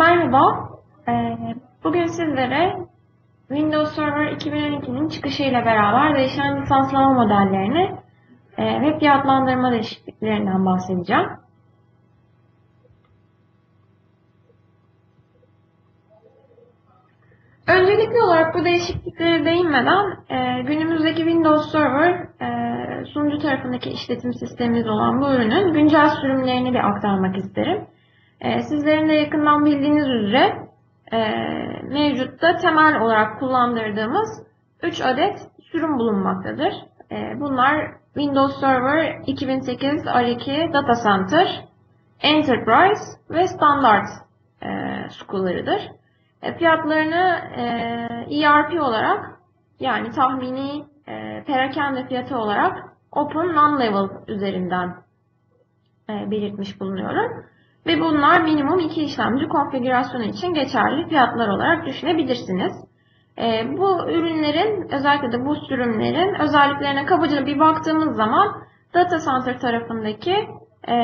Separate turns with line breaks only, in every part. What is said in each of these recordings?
Merhaba, Ee, bugün sizlere Windows Server 2012'nin çıkışıyla beraber değişen lisanslama modellerini ve fiyatlandırma değişikliklerinden bahsedeceğim. Öncelikli olarak bu değişikliklere değinmeden e, günümüzdeki Windows Server e, sunucu tarafındaki işletim sistemimiz olan bu ürünün güncel sürümlerini bir aktarmak isterim. E, sizlerin de yakından bildiğiniz üzere e, mevcutta temel olarak kullandırdığımız 3 adet sürüm bulunmaktadır. E, bunlar Windows Server 2008 R2 Data Center, Enterprise ve Standard e, SKU'larıdır. Fiyatlarını ERP olarak yani tahmini perakende fiyatı olarak Open Non-Level üzerinden belirtmiş bulunuyorum. Ve bunlar minimum iki işlemci konfigürasyonu için geçerli fiyatlar olarak düşünebilirsiniz. E, bu ürünlerin özellikle de bu sürümlerin özelliklerine kabaca bir baktığımız zaman Data Center tarafındaki e,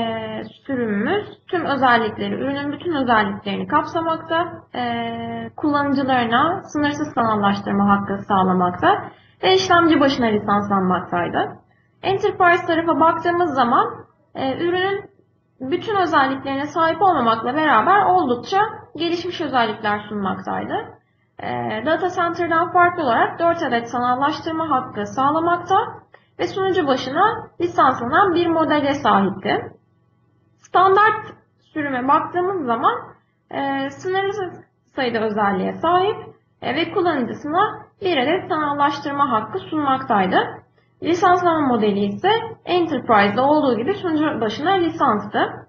sürümümüz tüm özellikleri, ürünün bütün özelliklerini kapsamakta, e, kullanıcılarına sınırsız sanallaştırma hakkı sağlamakta ve işlemci başına lisanslanmaktaydı. Enterprise tarafa baktığımız zaman e, ürünün bütün özelliklerine sahip olmamakla beraber oldukça gelişmiş özellikler sunmaktaydı. E, Data Center'dan farklı olarak 4 adet sanallaştırma hakkı sağlamakta ve sunucu başına lisanslanan bir modele sahipti. Standart sürüme baktığımız zaman e, sınırlı sayıda özelliğe sahip e, ve kullanıcısına bir adet sanallaştırma hakkı sunmaktaydı. Lisanslama modeli ise Enterprise'da olduğu gibi sunucu başına lisanstı.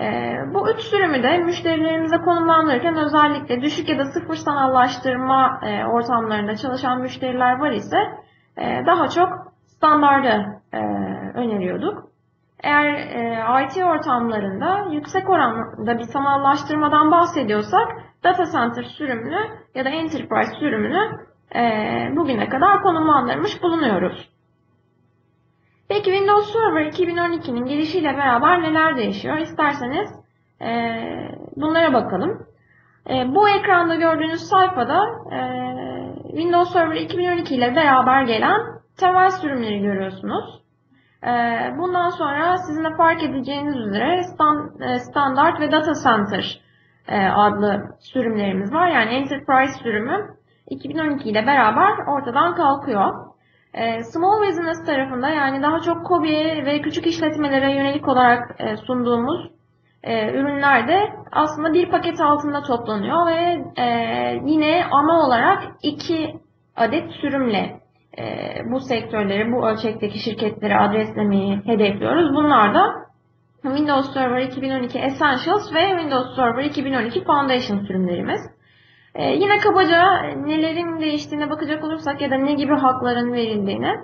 E, bu üç sürümü de müşterilerimize konumlandırırken özellikle düşük ya da sıfır sanallaştırma e, ortamlarında çalışan müşteriler var ise e, daha çok standardı e, öneriyorduk. Eğer IT ortamlarında yüksek oranda bir sanallaştırmadan bahsediyorsak Data Center sürümünü ya da Enterprise sürümünü bugüne kadar konumlandırmış bulunuyoruz. Peki Windows Server 2012'nin gelişiyle beraber neler değişiyor? İsterseniz e, bunlara bakalım. E, bu ekranda gördüğünüz sayfada e, Windows Server 2012 ile beraber gelen temel sürümleri görüyorsunuz. Ee, bundan sonra sizin de fark edeceğiniz üzere e, standart ve data center e, adlı sürümlerimiz var. Yani enterprise sürümü 2012 ile beraber ortadan kalkıyor. Ee, small business tarafında yani daha çok KOBİ'ye ve küçük işletmelere yönelik olarak e, sunduğumuz ürünlerde aslında bir paket altında toplanıyor ve yine ana olarak iki adet sürümle e, bu sektörleri, bu ölçekteki şirketleri adreslemeyi hedefliyoruz. Bunlar da Windows Server 2012 Essentials ve Windows Server 2012 Foundation sürümlerimiz. E, yine kabaca nelerin değiştiğine bakacak olursak ya da ne gibi hakların verildiğine.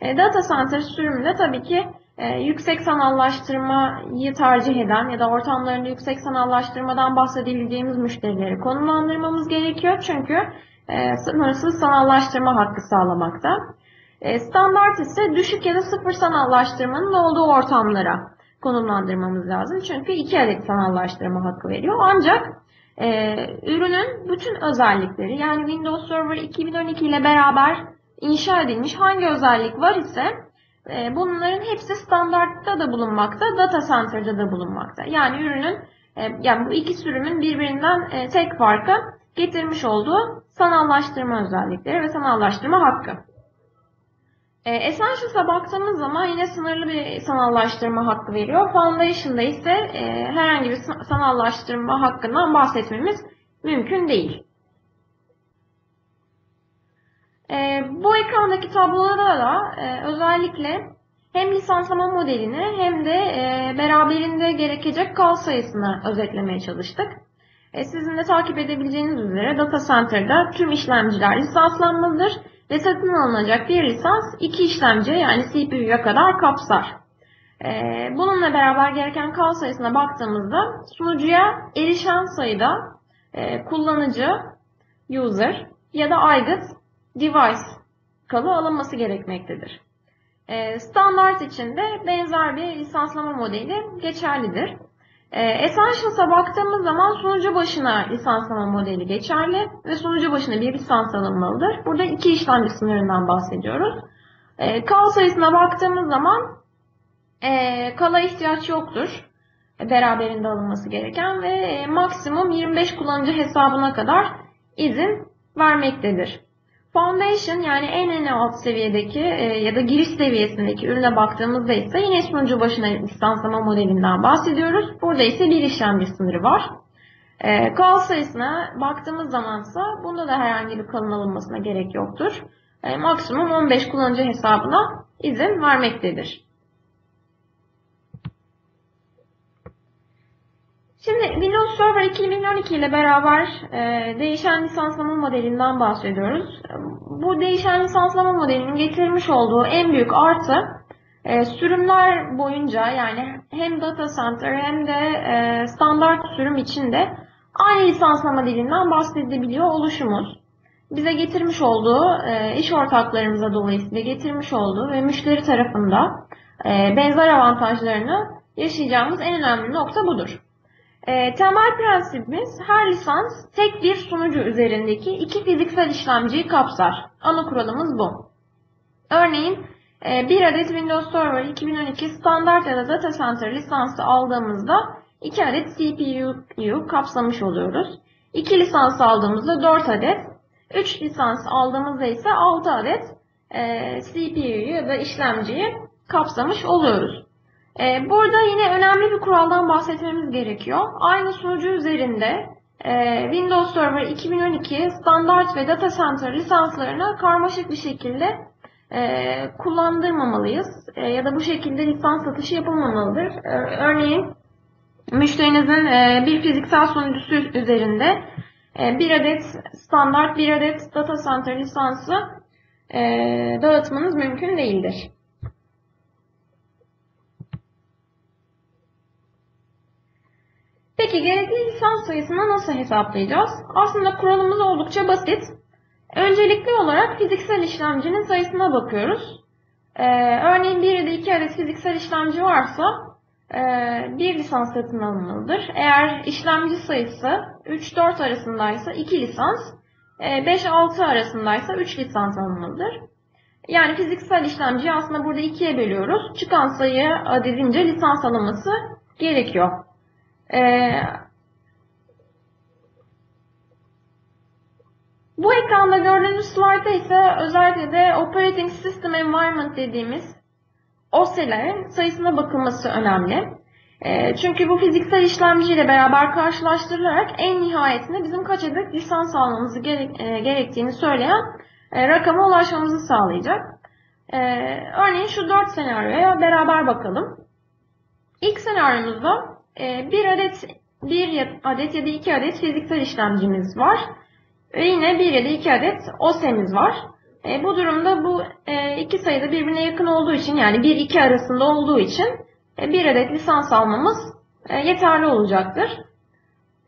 E, Data Center sürümünde tabii ki e, yüksek sanallaştırmayı tercih eden ya da ortamlarında yüksek sanallaştırmadan bahsedebileceğimiz müşterileri konumlandırmamız gerekiyor. Çünkü e, sınırsız sanallaştırma hakkı sağlamakta. E, standart ise düşük ya da sıfır sanallaştırmanın olduğu ortamlara konumlandırmamız lazım. Çünkü iki adet sanallaştırma hakkı veriyor. Ancak e, ürünün bütün özellikleri yani Windows Server 2012 ile beraber inşa edilmiş hangi özellik var ise e, bunların hepsi standartta da bulunmakta, data center'da da bulunmakta. Yani ürünün e, yani bu iki sürümün birbirinden e, tek farkı getirmiş olduğu sanallaştırma özellikleri ve sanallaştırma hakkı. E, Essentials'a baktığımız zaman yine sınırlı bir sanallaştırma hakkı veriyor. Foundation'da ise e, herhangi bir sanallaştırma hakkından bahsetmemiz mümkün değil. E, bu ekrandaki tabloda da e, özellikle hem lisanslama modelini hem de e, beraberinde gerekecek kal sayısını özetlemeye çalıştık. E, sizin de takip edebileceğiniz üzere Data Center'da tüm işlemciler lisanslanmalıdır ve satın alınacak bir lisans iki işlemci yani CPU'ya kadar kapsar. E, bununla beraber gereken kal sayısına baktığımızda sunucuya erişen sayıda e, kullanıcı, user ya da aygıt device kalı alınması gerekmektedir. Standart için de benzer bir lisanslama modeli geçerlidir. E, Essentials'a baktığımız zaman sunucu başına lisanslama modeli geçerli ve sunucu başına bir lisans alınmalıdır. Burada iki işlemci sınırından bahsediyoruz. E, kal sayısına baktığımız zaman e, kala ihtiyaç yoktur. E, beraberinde alınması gereken ve e, maksimum 25 kullanıcı hesabına kadar izin vermektedir. Foundation yani en en alt seviyedeki e, ya da giriş seviyesindeki ürüne baktığımızda ise yine sunucu başına lisanslama modelinden bahsediyoruz. Burada ise bir işlemci sınırı var. E, kal sayısına baktığımız zamansa bunda da herhangi bir kalın alınmasına gerek yoktur. E, maksimum 15 kullanıcı hesabına izin vermektedir. Şimdi Windows Server 2012 ile beraber e, değişen lisanslama modelinden bahsediyoruz. Bu değişen lisanslama modelinin getirmiş olduğu en büyük artı e, sürümler boyunca yani hem data center hem de e, standart sürüm içinde aynı lisanslama dilinden bahsedebiliyor oluşumuz. Bize getirmiş olduğu, e, iş ortaklarımıza dolayısıyla getirmiş olduğu ve müşteri tarafında e, benzer avantajlarını yaşayacağımız en önemli nokta budur. E, temel prensibimiz her lisans tek bir sunucu üzerindeki iki fiziksel işlemciyi kapsar. Ana kuralımız bu. Örneğin e, bir adet Windows Server 2012 standart ya da data center lisansı aldığımızda iki adet CPU'yu kapsamış oluyoruz. İki lisans aldığımızda 4 adet, 3 lisans aldığımızda ise 6 adet e, CPU'yu ya da işlemciyi kapsamış oluyoruz. Ee, burada yine önemli bir kuraldan bahsetmemiz gerekiyor. Aynı sunucu üzerinde e, Windows Server 2012 standart ve data center lisanslarını karmaşık bir şekilde e, kullandırmamalıyız. E, ya da bu şekilde lisans satışı yapılmamalıdır. Örneğin müşterinizin bir fiziksel sunucusu üzerinde bir adet standart, bir adet data center lisansı dağıtmanız mümkün değildir. Peki gerekli lisans sayısını nasıl hesaplayacağız? Aslında kuralımız oldukça basit. Öncelikli olarak fiziksel işlemcinin sayısına bakıyoruz. Ee, örneğin bir ya da iki adet fiziksel işlemci varsa e, bir lisans satın alınmalıdır. Eğer işlemci sayısı 3-4 arasındaysa 2 lisans, 5-6 e, arasındaysa 3 lisans alınmalıdır. Yani fiziksel işlemciyi aslında burada ikiye bölüyoruz. Çıkan sayı adedince lisans alınması gerekiyor. Ee, bu ekranda gördüğünüz slaytta ise özellikle de Operating System Environment dediğimiz OSE'lerin sayısına bakılması önemli. E, çünkü bu fiziksel işlemci ile beraber karşılaştırılarak en nihayetinde bizim kaç adet lisans almamızı gerek, e, gerektiğini söyleyen e, rakama ulaşmamızı sağlayacak. E, örneğin şu dört senaryoya beraber bakalım. İlk senaryomuzda bir adet bir adet ya da iki adet fiziksel işlemcimiz var. Ve yine bir ya da iki adet OSE'miz var. E, bu durumda bu e, iki sayıda birbirine yakın olduğu için yani bir iki arasında olduğu için e, bir adet lisans almamız e, yeterli olacaktır.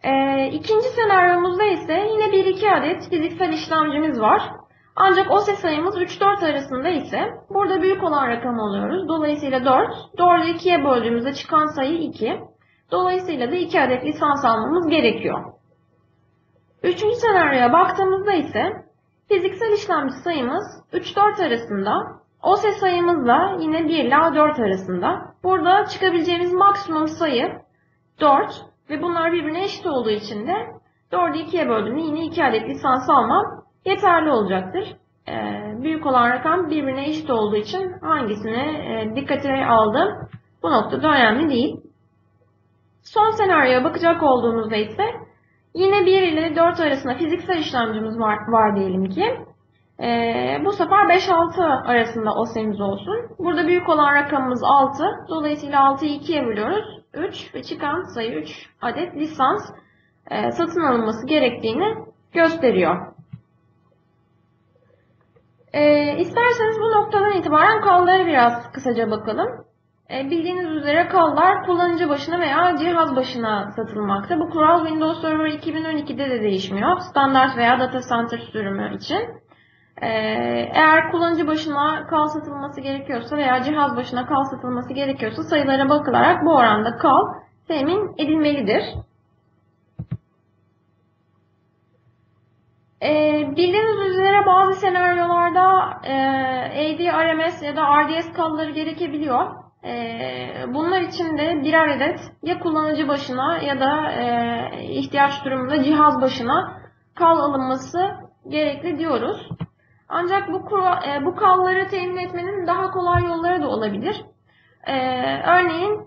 E, ikinci senaryomuzda ise yine bir iki adet fiziksel işlemcimiz var. Ancak OSE sayımız 3-4 arasında ise burada büyük olan rakam alıyoruz. Dolayısıyla 4. 4'ü 2'ye böldüğümüzde çıkan sayı 2. Dolayısıyla da 2 adet lisans almamız gerekiyor. Üçüncü senaryoya baktığımızda ise fiziksel işlemci sayımız 3-4 arasında, OSE sayımız da yine 1 ile 4 arasında. Burada çıkabileceğimiz maksimum sayı 4 ve bunlar birbirine eşit olduğu için de 4'ü 2'ye böldüğümde yine 2 adet lisans almam yeterli olacaktır. Ee, büyük olan rakam birbirine eşit olduğu için hangisini e, dikkate aldım bu noktada önemli değil. Son senaryoya bakacak olduğumuzda ise yine 1 ile 4 arasında fiziksel işlemcimiz var, var diyelim ki. Ee, bu sefer 5-6 arasında OSE'miz olsun. Burada büyük olan rakamımız 6. Dolayısıyla 6'yı 2'ye bölüyoruz. 3 ve çıkan sayı 3 adet lisans e, satın alınması gerektiğini gösteriyor. E, isterseniz bu noktadan itibaren kallara biraz kısaca bakalım. E, bildiğiniz üzere kallar kullanıcı başına veya cihaz başına satılmakta. Bu kural Windows Server 2012'de de değişmiyor. Standart veya data center sürümü için. E, eğer kullanıcı başına kal satılması gerekiyorsa veya cihaz başına kal satılması gerekiyorsa sayılara bakılarak bu oranda kal temin edilmelidir. Ee, bildiğiniz üzere bazı senaryolarda e, AD, RMS ya da RDS kalları gerekebiliyor. E, bunlar için de birer adet ya kullanıcı başına ya da e, ihtiyaç durumunda cihaz başına kal alınması gerekli diyoruz. Ancak bu, e, bu kalları temin etmenin daha kolay yolları da olabilir. E, örneğin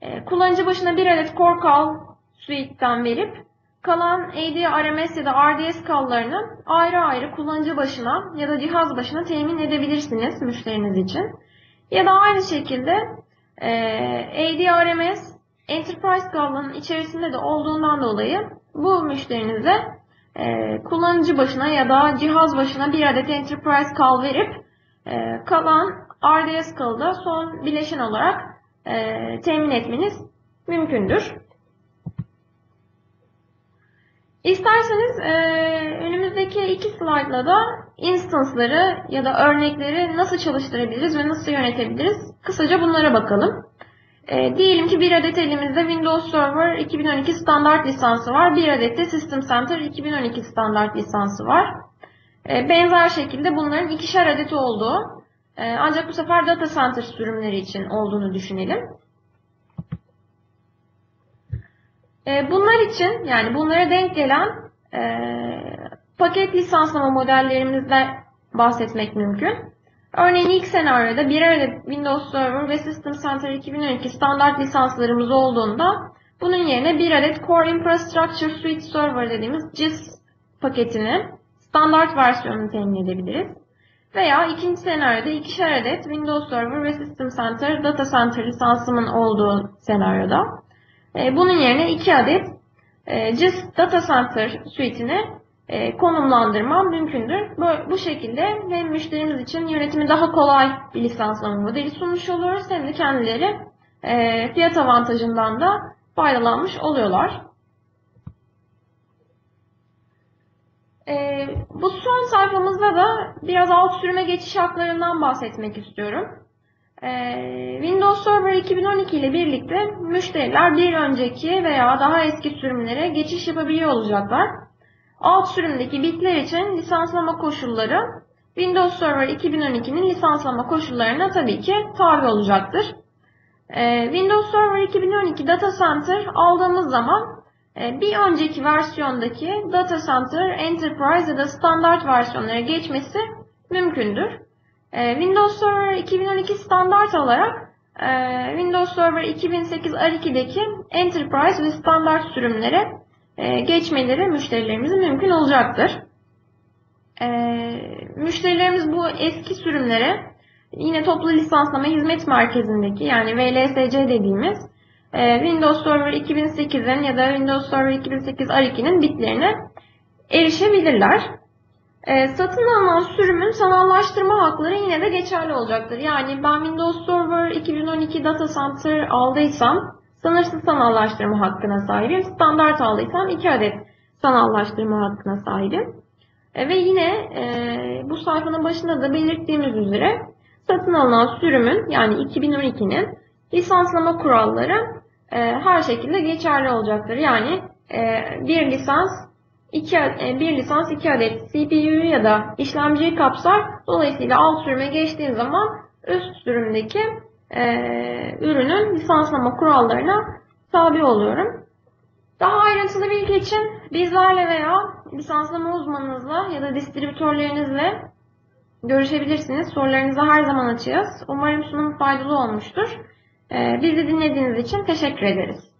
e, kullanıcı başına bir adet core call suite'den verip kalan AD, RMS ya da RDS kallarını ayrı ayrı kullanıcı başına ya da cihaz başına temin edebilirsiniz müşteriniz için. Ya da aynı şekilde e, AD, RMS Enterprise kalının içerisinde de olduğundan dolayı bu müşterinize e, kullanıcı başına ya da cihaz başına bir adet Enterprise kal verip e, kalan RDS kalı da son bileşen olarak e, temin etmeniz mümkündür. İsterseniz e, önümüzdeki iki slaytla da instance'ları ya da örnekleri nasıl çalıştırabiliriz ve nasıl yönetebiliriz? Kısaca bunlara bakalım. E, diyelim ki bir adet elimizde Windows Server 2012 standart lisansı var. Bir adet de System Center 2012 standart lisansı var. E, benzer şekilde bunların ikişer adeti olduğu e, ancak bu sefer data center sürümleri için olduğunu düşünelim. E, bunlar için yani bunlara denk gelen e, paket lisanslama modellerimizde bahsetmek mümkün. Örneğin ilk senaryoda birer adet Windows Server ve System Center 2012 standart lisanslarımız olduğunda bunun yerine bir adet Core Infrastructure Suite Server dediğimiz CIS paketini standart versiyonunu temin edebiliriz. Veya ikinci senaryoda ikişer adet Windows Server ve System Center Data Center lisansımın olduğu senaryoda bunun yerine iki adet e, CIS Data Center suite'ini e, konumlandırmam mümkündür. Bu, şekilde hem müşterimiz için yönetimi daha kolay bir lisanslama modeli sunmuş oluruz hem de kendileri e, fiyat avantajından da faydalanmış oluyorlar. E, bu son sayfamızda da biraz alt sürüme geçiş haklarından bahsetmek istiyorum. Ee, Windows Server 2012 ile birlikte müşteriler bir önceki veya daha eski sürümlere geçiş yapabiliyor olacaklar. Alt sürümdeki bitler için lisanslama koşulları Windows Server 2012'nin lisanslama koşullarına tabii ki tabi olacaktır. Ee, Windows Server 2012 Data Center aldığımız zaman e, bir önceki versiyondaki Data Center, Enterprise ya da standart versiyonlara geçmesi mümkündür. Ee, Windows Server 2012 standart olarak e, Windows Server 2008 R2'deki Enterprise ve standart sürümlere e, geçmeleri müşterilerimizin mümkün olacaktır. E, müşterilerimiz bu eski sürümlere yine toplu lisanslama hizmet merkezindeki yani VLSC dediğimiz Windows Server 2008'in ya da Windows Server 2008 R2'nin bitlerine erişebilirler. E, satın alınan sürümün sanallaştırma hakları yine de geçerli olacaktır. Yani ben Windows Server 2012 Data Center aldıysam sınırsız sanallaştırma hakkına sahibim. Standart aldıysam 2 adet sanallaştırma hakkına sahibim. E, ve yine e, bu sayfanın başında da belirttiğimiz üzere satın alınan sürümün yani 2012'nin lisanslama kuralları e, her şekilde geçerli olacaktır. Yani e, bir lisans 2, e, bir lisans 2 adet CPU'yu ya da işlemciyi kapsar. Dolayısıyla alt sürüme geçtiğim zaman üst sürümdeki e, ürünün lisanslama kurallarına tabi oluyorum. Daha ayrıntılı bilgi için bizlerle veya lisanslama uzmanınızla ya da distribütörlerinizle görüşebilirsiniz. Sorularınızı her zaman açığız. Umarım sunum faydalı olmuştur. E, bizi dinlediğiniz için teşekkür ederiz.